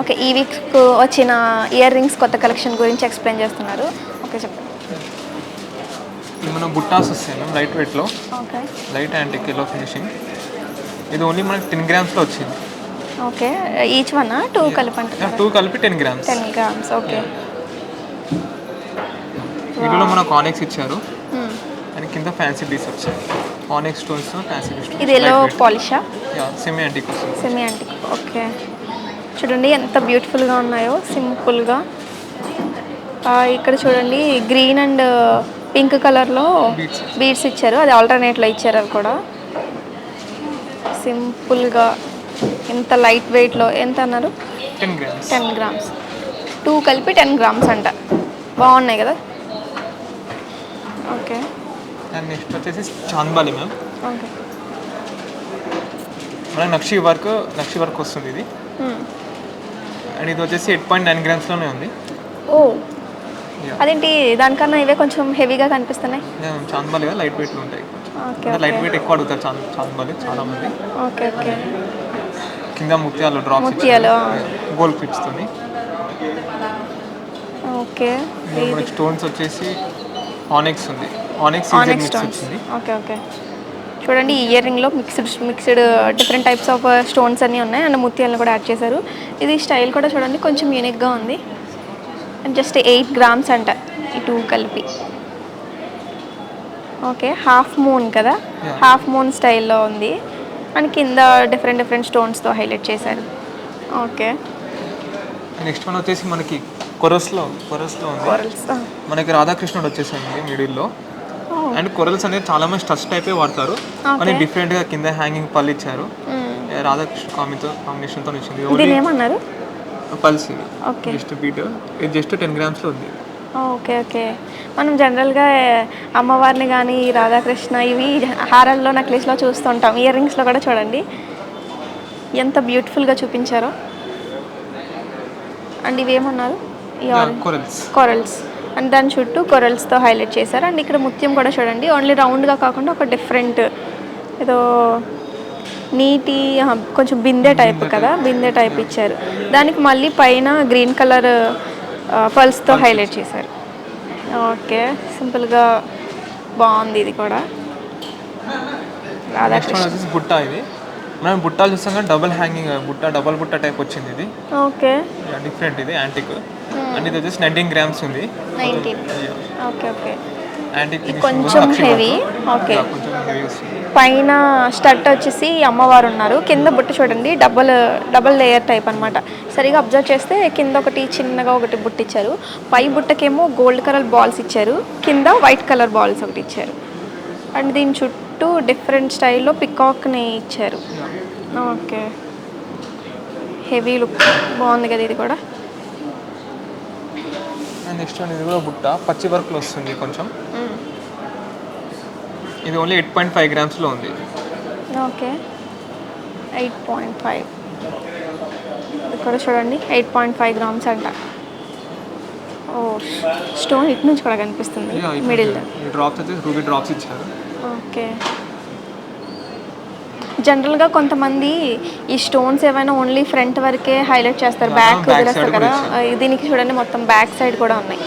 Okay ఈ week వచ్చిన earrings కొత్త కలెక్షన్ గురించి ఎక్స్ప్లెయిన్ చేస్తున్నారు. ఓకే చెప్పండి మనం బుట్టాస్ వస్తాయి మ్యామ్ లైట్ వెయిట్లో okay. Light antique yellow finishing ఇది ఓన్లీ మనకి టెన్ గ్రామ్స్లో వచ్చింది. ఓకే ఈచ్ వన్ టూ కలిపి టూ కలిపి ten grams ten grams okay. వీటిలో మనకు ఆనెక్స్ ఇచ్చారు. Hmm. అండ్ కింద ఫ్యాన్సీ పీస్ వచ్చాయి. ఆనెక్స్ స్టోన్స్ ఫ్యాన్సీ పీస్ ఇది yellow పాలిషా semi antique semi antique okay. చూడండి ఎంత బ్యూటిఫుల్గా ఉన్నాయో సింపుల్గా. ఇక్కడ చూడండి గ్రీన్ అండ్ పింక్ కలర్లో. బీడ్స్ ఇచ్చారు అది ఆల్టర్నేట్లో ఇచ్చారు అవి కూడా. సింపుల్గా ఎంత లైట్ వెయిట్లో ఎంత అన్నారు? Ten grams. Ten grams. Two కలిపి టెన్ గ్రామ్స్ అంట. బాగున్నాయి కదా? ఓకే. నెక్స్ట్ వచ్చేసి చాంద్బాలి మ్యామ్. ఓకే. మనకి నక్షి వర్క్ నక్షి వర్క్ వస్తుంది ఇది. అండ్ ఇది వచ్చేసి ఎయిట్ పాయింట్ నైన్ గ్రామ్స్లోనే ఉంది. ఓ. అదేంటి దానికన్నా ఇవే కొంచెం హెవీగా కనిపిస్తున్నాయి? చాంద్బాలి లైట్ వెయిట్లో ఉంటాయి. ఓకే లైట్ వెయిట్ ఎక్కువ అడుగుతారు చాంద్ చాంద్బాలి చాలా మంది. Okay okay. కింద ముత్యాలు డ్రాప్స్ ముత్యాలు. గోల్డ్ ఫిట్స్తోని ఓకే. మనకి స్టోన్స్ వచ్చేసి ఆనెక్స్ ఉంది. ఆనెక్స్ మిక్స్ స్టోన్స్ వచ్చింది. Okay okay. చూడండి ఈ ఇయర్ రింగ్లో mixed mixed different types of stones అన్నీ ఉన్నాయి. అండ్ ముత్యాలను కూడా యాడ్ చేశారు. ఇది స్టైల్ కూడా చూడండి కొంచెం యూనిక్గా ఉంది. అండ్ జస్ట్ ఎయిట్ గ్రామ్స్ అంట ఈ టూ కలిపి. ఓకే హాఫ్ మూన్ కదా. హాఫ్ మూన్ స్టైల్లో ఉంది. అండ్ కింద డిఫరెంట్ డిఫరెంట్ స్టోన్స్తో హైలైట్ చేశారు. ఓకే నెక్స్ట్ వన్ వచ్చేసి మనకి కొరస్లో కొరస్లో ఉంది. మనకి రాధాకృష్ణుడు వచ్చేసింది మిడిల్లో అండ్ కొరల్స్ అనేది చాలా మంది టచ్ టైపే వాడతారు. కానీ డిఫరెంట్గా కింద హ్యాంగింగ్ పళ్ళు ఇచ్చారు. రాధాకృష్ణ కామితో కాంబినేషన్తో వచ్చింది. దీని ఓన్లీ ఏమన్నారు? పల్స్ జస్ట్ బీట్ ఇది జస్ట్ టెన్ గ్రామ్స్లో ఉంది. ఓకే ఓకే మనం జనరల్గా అమ్మవారిని కానీ రాధాకృష్ణ ఇవి హారాల్లో నెక్లెస్లో చూస్తుంటాం. ఇయర్ రింగ్స్లో కూడా చూడండి. ఎంత బ్యూటిఫుల్గా చూపించారో. అండ్ ఇవి ఏమన్నారు ఈ కొరల్స్ కొరల్స్ అండ్ దాని చుట్టూ కొరల్స్తో హైలైట్ చేశారు. అండ్ ఇక్కడ ముత్యం కూడా చూడండి. ఓన్లీ రౌండ్గా కాకుండా ఒక డిఫరెంట్ ఏదో నీటి కొంచెం బిందె టైప్ కదా బిందె టైప్ ఇచ్చారు. దానికి మళ్ళీ పైన గ్రీన్ కలర్ పల్స్తో హైలైట్ చేశారు. ఓకే సింపుల్గా బాగుంది ఇది కూడా. రాధాకృష్ణ మనం బుట్టాలు చూస్తాం కానీ డబుల్ హ్యాంగింగ్ బుట్ట డబుల్ బుట్ట టైప్ వచ్చింది ఇది. ఓకే. డిఫరెంట్ ఇది యాంటిక్ అండ్ ఇది వచ్చేసి నైన్టీన్ గ్రామ్స్ ఉంది ఓకే ఓకే యాంటిక్ కొంచెం హెవీ వస్తుంది. పైన స్టట్ వచ్చేసి అమ్మవారు ఉన్నారు. కింద బుట్ట చూడండి డబల్ డబల్ లేయర్ టైప్ అన్నమాట. సరిగా అబ్జర్వ్ చేస్తే కింద ఒకటి చిన్నగా ఒకటి బుట్ట ఇచ్చారు. పై బుట్టకేమో గోల్డ్ కలర్ బాల్స్ ఇచ్చారు. కింద వైట్ కలర్ బాల్స్ ఒకటి ఇచ్చారు. అండ్ దీని చుట్టూ డిఫరెంట్ స్టైల్లో పికాక్ని ఇచ్చారు. ఓకే. Heavy look. బాగుంది కదా ఇది కూడా. నెక్స్ట్ వన్ ఇది కూడా బుట్ట. పచ్చి వర్క్లో వస్తుంది కొంచెం. ఇది ఓన్లీ ఎయిట్ పాయింట్ ఫైవ్ గ్రామ్స్లో ఉంది. ఓకే. Eight point five. ఇక్కడ చూడండి. ఎయిట్ పాయింట్ ఫైవ్ గ్రామ్స్ అంట. ఓ స్టోన్ ఇటు నుంచి కూడా కనిపిస్తుంది. మిడిల్. డ్రాప్స్ వచ్చేసి రూబీ డ్రాప్స్ ఇచ్చారు. ఓకే. జనరల్గా కొంతమంది ఈ స్టోన్స్ ఏమైనా ఓన్లీ ఫ్రంట్ వరకే హైలైట్ చేస్తారు బ్యాక్ వదిలేస్తారు కదా. దీనికి చూడండి మొత్తం బ్యాక్ సైడ్ కూడా ఉన్నాయి.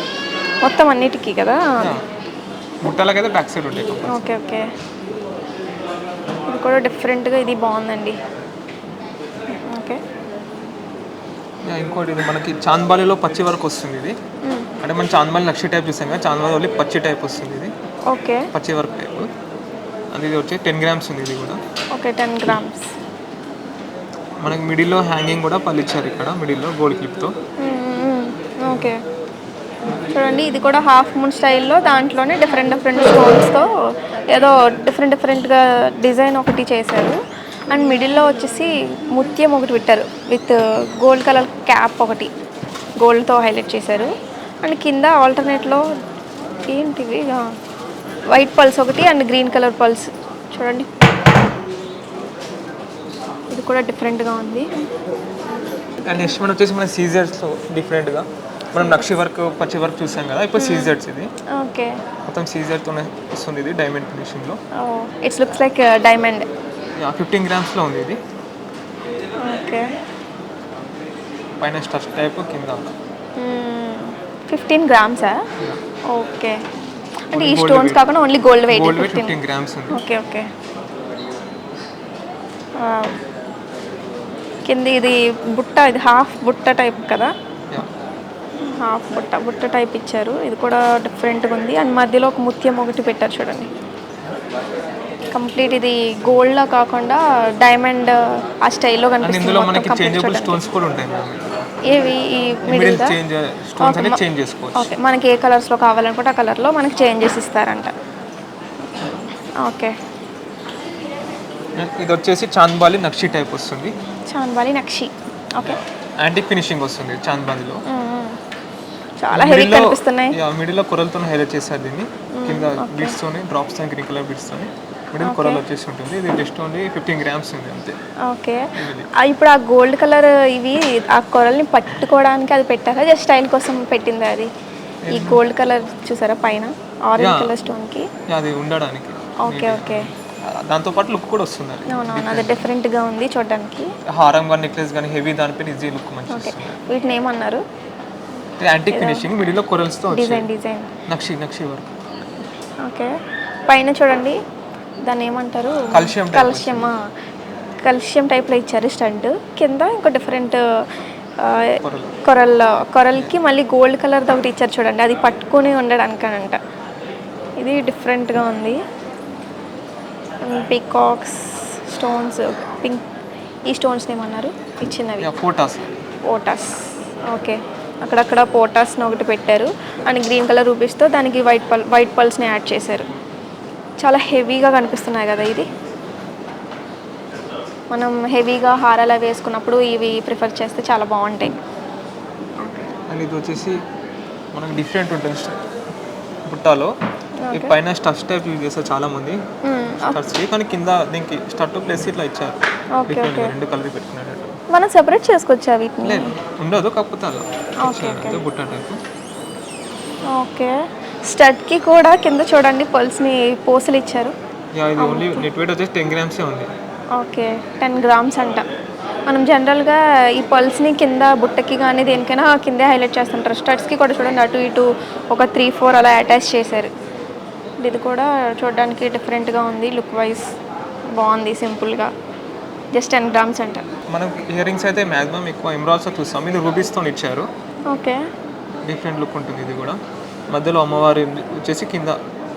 మొత్తం అన్నిటికీ కదా? బుట్టలకైతే బ్యాక్ సైడ్ ఉంటాయి ఓకే ఓకే. ఇది కూడా డిఫరెంట్గా ఇది బాగుందండి. ఓకే. ఇంకోటి ఇది మనకి చాంద్బాలిలో పచ్చి వర్క్ వస్తుంది ఇది. అంటే మనం చాంద్బాలి నక్షి టైప్ చూసాం కదా చాంద్బాలి ఓన్లీ పచ్చి టైప్ వస్తుంది ఇది. ఓకే. పచ్చి వర్క్ టైప్. అది వచ్చి టెన్ గ్రామ్స్ ఉంది ఇది కూడా. ఓకే టెన్ గ్రామ్స్ మనకి మిడిల్లో హ్యాంగింగ్ కూడా పళ్ళు ఇచ్చారు ఇక్కడ మిడిల్లో గోల్డ్ క్లిప్తో ఓకే. చూడండి ఇది కూడా హాఫ్ మూన్ స్టైల్లో దాంట్లోనే డిఫరెంట్ డిఫరెంట్ స్టోన్స్తో ఏదో డిఫరెంట్ డిఫరెంట్గా డిజైన్ ఒకటి చేశారు. అండ్ మిడిల్లో వచ్చేసి ముత్యం ఒకటి పెట్టారు విత్ గోల్డ్ కలర్ క్యాప్ ఒకటి. గోల్డ్తో హైలైట్ చేశారు. అండ్ కింద ఆల్టర్నేట్లో ఏంటివి? వైట్ పల్స్ ఒకటి అండ్ గ్రీన్ కలర్ పల్స్. చూడండి. ఇది కూడా డిఫరెంట్గా ఉంది. అండ్ నెక్స్ట్ మనం వచ్చేసి మన సీజర్స్లో డిఫరెంట్గా. మనం నక్షి వర్క్ పచ్చి వర్క్ చూసాం కదా ఇప్పుడు సీజర్స్ ఇది. ఓకే. మొత్తం సీజర్తోనే వస్తుంది ఇది diamond ఫినిషింగ్లో it's looks like diamond fifteen గ్రామ్స్లో ఉంది ఇది. ఓకే. పైన స్టచ్ టైప్ కింద. ఫిఫ్టీన్ గ్రామ్సా ఓకే. అంటే ఈ స్టోన్స్. కాకుండా only gold weight fifteen grams ఉంది ఓకే ఓకే. కింద ఇది బుట్ట ఇది హాఫ్ బుట్ట టైప్ కదా? హాఫ్ బుట్ట బుట్ట టైప్ ఇచ్చారు. ఇది కూడా డిఫరెంట్గా ఉంది. అండ్ మధ్యలో ఒక ముత్యం ఒకటి పెట్టారు చూడండి. కంప్లీట్ ఇది గోల్డ్లో కాకుండా డైమండ్ ఆ స్టైల్లో కనిపిస్తుంది. స్టోన్స్ కూడా ఉంటాయి ఏవి ఈ మిడిల్ స్టోన్స్ అనేది చేంజ్ చేసుకోవచ్చు. ఓకే మనకి ఏ కలర్స్లో కావాలనుకుంటే ఆ కలర్లో మనకి చేంజ్ చేసి ఇస్తారంట. ఓకే ఇది వచ్చేసి చాంద్బాలి నక్షి టైప్ వస్తుంది. చాన్బాలి నక్షి. ఓకే యాంటిక్ ఫినిషింగ్ వస్తుంది చాంద్బాలిలో చాలా హెవీ కనిపిస్తున్నాయి. మిడిల్లో కొరలతో హైలైట్ చేశారు దీన్ని. కింద బీట్స్ తోని డ్రాప్స్ తోని గ్రీన్ కలర్ బీట్స్ తోని. మిడిల్ కొరల్ వచ్చేసి ఉంటుంది. ఇది జస్ట్ ఓన్లీ ఫిఫ్టీన్ గ్రామ్స్ ఉంది అంతే. ఓకే. ఇప్పుడు ఆ గోల్డ్ కలర్ ఇవి ఆ కొరల్ని పట్టుకోవడానికి అది పెట్టారా? జస్ట్ స్టైల్ కోసం పెట్టిందా అది? ఈ గోల్డ్ కలర్ చూసారా పైన? ఆరెంజ్. కలర్ స్టోన్కి Yeah, అది ఉండడానికి. ఓకే ఓకే దాంతో పాటు లుక్ కూడా వస్తుంది అది. అవునవును అది డిఫరెంట్గా ఉంది చూడడానికి. హారం కానీ నెక్లెస్ కానీ హెవీ దానిపైన ఈజీ లుక్ మంచి వీటిని ఏమన్నారు? యాంటిక్ ఫినిషింగ్ మిడిల్లో కొరల్స్తో డిజైన్ డిజైన్ నక్షి నక్షి వర్క్. ఓకే పైన చూడండి. దాన్ని ఏమంటారు? type కల్షియం కల్షియం టైప్లో ఇచ్చారు స్టంట్. కింద ఇంకో డిఫరెంట్ కొరలు. కొరల్ కొరల్కి మళ్ళీ గోల్డ్ కలర్ది ఒకటి ఇచ్చారు చూడండి. అది పట్టుకొని ఉండడానికి అంట ఇది డిఫరెంట్గా ఉంది. పీకాక్స్ స్టోన్స్ పింక్ ఈ స్టోన్స్ ఏమన్నారు? ఇచ్చినవి. ఫోటాస్ పోటాస్ ఓకే. అక్కడక్కడ పోటాస్ని ఒకటి పెట్టారు. అండ్ గ్రీన్ కలర్ రూపీస్తో దానికి వైట్ పల్ వైట్ పల్స్ని యాడ్ చేశారు. చాలా హెవీగా కనిపిస్తున్నాయి కదా ఇది. మనం హెవీగా హారాలు అవి వేసుకున్నప్పుడు ఇవి ప్రిఫర్ చేస్తే చాలా బాగుంటాయి. అండ్ ఇది వచ్చేసి మనకి డిఫరెంట్ ఉంటుంది బుట్టాలో. ఈ పైన స్టఫ్ టైప్ యూజ్ చేస్తారు చాలా మంది కానీ కింద దీనికి స్టట్ ప్లస్ ఇట్లా ఇచ్చారు. Okay different okay. రెండు కలర్ పెట్టుకున్నట్టు మనం సెపరేట్ చేసుకోవచ్చా వీటిని? లేదు ఉండదు కాకపోతే అలా. బుట్ట టైప్. ఓకే. స్టడ్కి కూడా కింద చూడండి పల్స్ని పోసలు ఇచ్చారు. యా ఇది ఓన్లీ నెట్ వెయిట్ వచ్చేసి టెన్ గ్రామ్సే ఉంది. ఓకే టెన్ గ్రామ్స్ అంట. మనం జనరల్గా ఈ పల్స్ని కింద బుట్టకి కానీ దేనికైనా కిందే హైలైట్ చేస్తుంటారు. స్టడ్స్కి కూడా చూడండి అటు ఇటు ఒక త్రీ ఫోర్ అలా అటాచ్ చేశారు. ఇది కూడా చూడడానికి డిఫరెంట్గా ఉంది లుక్ వైజ్ బాగుంది సింపుల్గా. జస్ట్ టెన్ గ్రామ్స్ అంట. మనం ఇయర్ రింగ్స్ అయితే మ్యాక్సిమం ఎక్కువ ఎమరాల్స్తో చూస్తాం. ఇది రూబీస్తో ఇచ్చారు. ఓకే. డిఫరెంట్ లుక్ ఉంటుంది ఇది కూడా. మధ్యలో అమ్మవారి వచ్చేసి కింద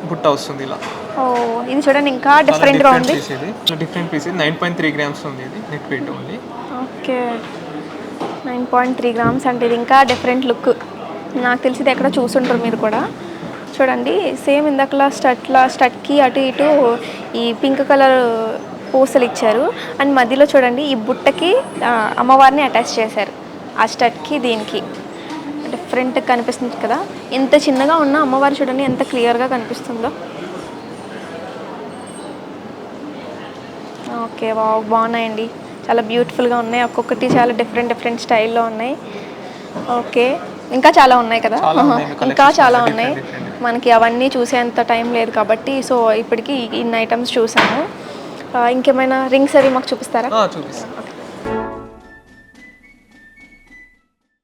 బుట్ట వస్తుంది ఇలా. ఓ ఇది చూడండి ఇంకా డిఫరెంట్గా ఉంది. పీస్ ఇది. డిఫరెంట్ పీస్ ఇది. నైన్ పాయింట్ త్రీ గ్రామ్స్ ఉంది ఇది net weight only okay. Nine point three grams అంటే ఇది ఇంకా డిఫరెంట్ లుక్ నాకు తెలిసి ఇది ఎక్కడ చూసుంటారు మీరు కూడా. చూడండి సేమ్ ఇందాకలా స్టట్లా స్టట్కి అటు ఇటు ఈ పింక్ కలర్ పూసలు ఇచ్చారు. అండ్ మధ్యలో చూడండి ఈ బుట్టకి అమ్మవారిని అటాచ్ చేశారు. ఆ స్టట్కి దీనికి. డిఫరెంట్ కనిపిస్తుంది కదా. ఎంత చిన్నగా ఉన్న అమ్మవారు చూడండి ఎంత క్లియర్గా కనిపిస్తుందో. ఓకే వా బాగున్నాయండి. చాలా బ్యూటిఫుల్గా ఉన్నాయి. ఒక్కొక్కటి చాలా డిఫరెంట్ డిఫరెంట్ స్టైల్లో ఉన్నాయి. ఓకే ఇంకా చాలా ఉన్నాయి కదా. ఇంకా చాలా ఉన్నాయి. మనకి అవన్నీ చూసేంత టైం లేదు కాబట్టి సో ఇప్పటికి ఇన్ని ఐటమ్స్ చూసాము. ఇంకేమైనా రింగ్స్ అవి మాకు చూపిస్తారా?